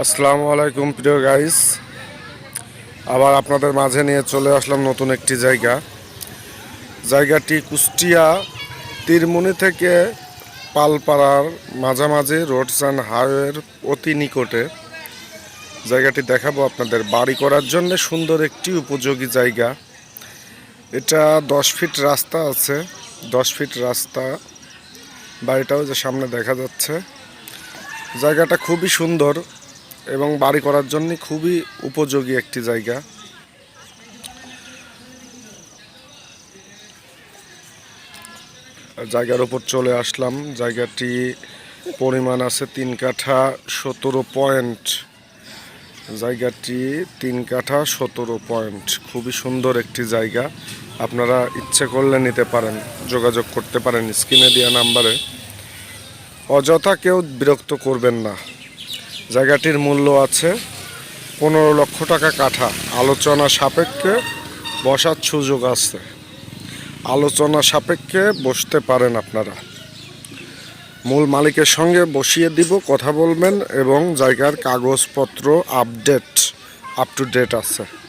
আসসালামু আলাইকুম, প্রিয় গাইস আবার আপনাদের মাঝে নিয়ে চলে আসলাম নতুন একটি জায়গা। জায়গাটি কুষ্টিয়া, তীরমুনি থেকে পালপাড়ার মাঝামাঝি রোডস অ্যান্ড হাইওয়ের অতি নিকটে। জায়গাটি দেখাবো আপনাদের বাড়ি করার জন্য, সুন্দর একটি উপযোগী জায়গা। এটা দশ ফিট রাস্তা আছে, দশ ফিট রাস্তা। বাড়িটাও যে সামনে দেখা যাচ্ছে। জায়গাটা খুবই সুন্দর। এবং বাড়ি করার জন্য খুবই উপযোগী একটি জায়গা। জায়গার উপর চলে আসলাম। জায়গাটি পরিমাণ আছে তিন কাঠা সতেরো পয়েন্ট। জায়গাটি তিন কাঠা সতেরো পয়েন্ট। খুবই সুন্দর একটি জায়গা। আপনারা ইচ্ছে করলে নিতে পারেন, যোগাযোগ করতে পারেন স্ক্রিনে দেওয়া নাম্বারে। অযথা কেউ বিরক্ত করবেন না। জায়গাটির মূল্য আছে পনেরো লক্ষ টাকা কাঠা। আলোচনা সাপেক্ষে বসার সুযোগ আছে। আলোচনা সাপেক্ষে বসতে পারেন আপনারা। মূল মালিকের সঙ্গে বসিয়ে দিব, কথা বলবেন এবং জায়গার কাগজপত্র আপডেট আপ টু ডেট আছে।